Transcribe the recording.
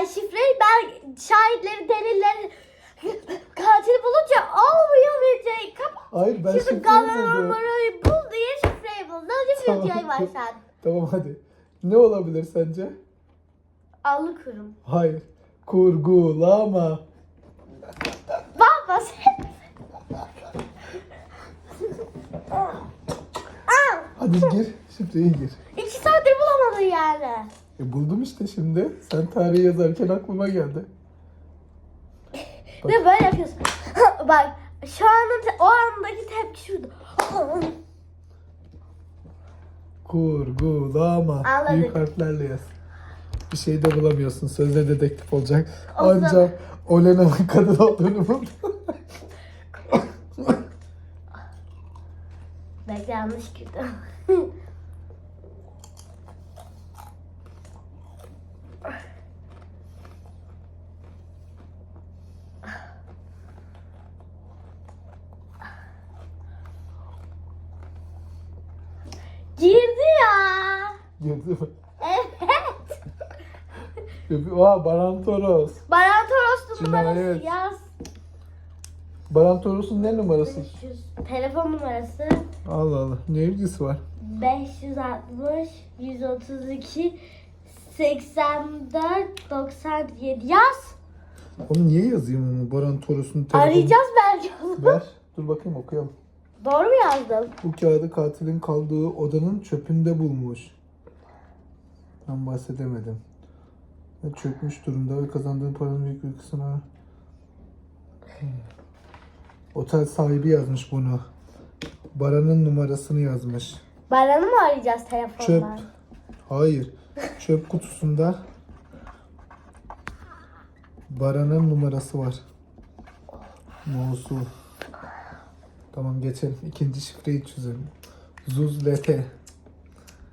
yani şifreyi ben şahitleri, delilleri katil bulunca olmuyor videoyu kapat. Hayır ben Şimdi şifreyi buldum. numarayı bul diye şifreyi bul. Nasıl Tamam. videoyu başlat? Tamam hadi. Ne olabilir sence? Alıkurum. Hayır. Kurgulama. Baba sen... Hadi gir. Şifreyi gir. İki saattir bulamadın yani. E buldum işte şimdi. Sen tarihi yazarken aklıma geldi. Ve böyle yapıyorsun. Bak şu anda o andaki tepki şurada. Kurgulama. Anladık. Büyük harflerle yaz. Bir şey de bulamıyorsun. Sözde dedektif olacak. Ancak Olena'nın kadın olduğunu buldum. Belki yanlış girdim. Girdi Gördün mü? Evet. Aa, Baran Toros. Baran Toros'un numarası Cinayet. yaz. Baran Toros'un ne numarası? 500. Telefon numarası Allah Allah. Ne ilgisi var? 560 132 84 97 yaz. Onu niye yazayım onu? Baran Toros'un telefonu. Arayacağız belki onu. Ver. Dur bakayım okuyalım. Doğru mu yazdım? Bu kağıdı katilin kaldığı odanın çöpünde bulmuş. Ben bahsedemedim. Ve çökmüş durumda ve kazandığı paranın büyük bir kısmını... Hmm. Otel sahibi yazmış bunu. Baran'ın numarasını yazmış. Baran'ı mı arayacağız Çöp. telefondan? Hayır. Çöp kutusunda Baran'ın numarası var. Mosul. Tamam geçelim. İkinci şifreyi çözelim. Zuz LT.